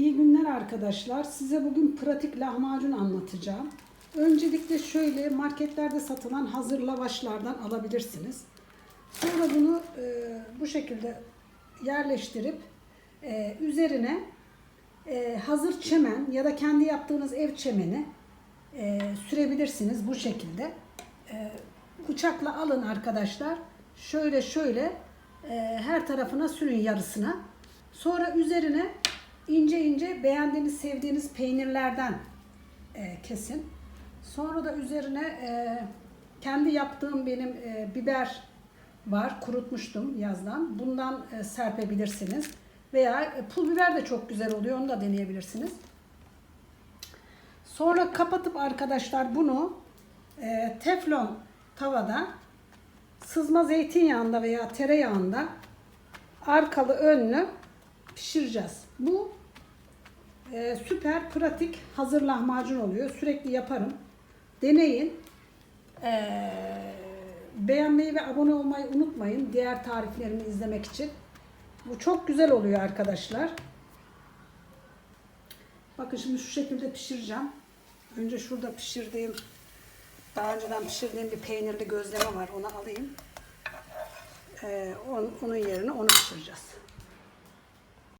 İyi günler arkadaşlar. Size bugün pratik lahmacun anlatacağım. Öncelikle şöyle marketlerde satılan hazır lavaşlardan alabilirsiniz. Sonra bunu e, bu şekilde yerleştirip e, üzerine e, hazır çemen ya da kendi yaptığınız ev çemeni e, sürebilirsiniz bu şekilde. E, bıçakla alın arkadaşlar. Şöyle şöyle e, her tarafına sürün yarısına. Sonra üzerine ince ince beğendiğiniz, sevdiğiniz peynirlerden e, kesin. Sonra da üzerine e, kendi yaptığım benim e, biber var. Kurutmuştum yazdan. Bundan e, serpebilirsiniz. Veya e, pul biber de çok güzel oluyor. Onu da deneyebilirsiniz. Sonra kapatıp arkadaşlar bunu e, teflon tavada sızma zeytinyağında veya tereyağında arkalı önlü pişireceğiz. Bu e, süper pratik hazır lahmacun oluyor. Sürekli yaparım. Deneyin. E, beğenmeyi ve abone olmayı unutmayın. Diğer tariflerimi izlemek için. Bu çok güzel oluyor arkadaşlar. Bakın şimdi şu şekilde pişireceğim. Önce şurada pişirdiğim, daha önceden pişirdiğim bir peynirli gözleme var. Onu alayım. Ee, onun, onun yerine onu pişireceğiz.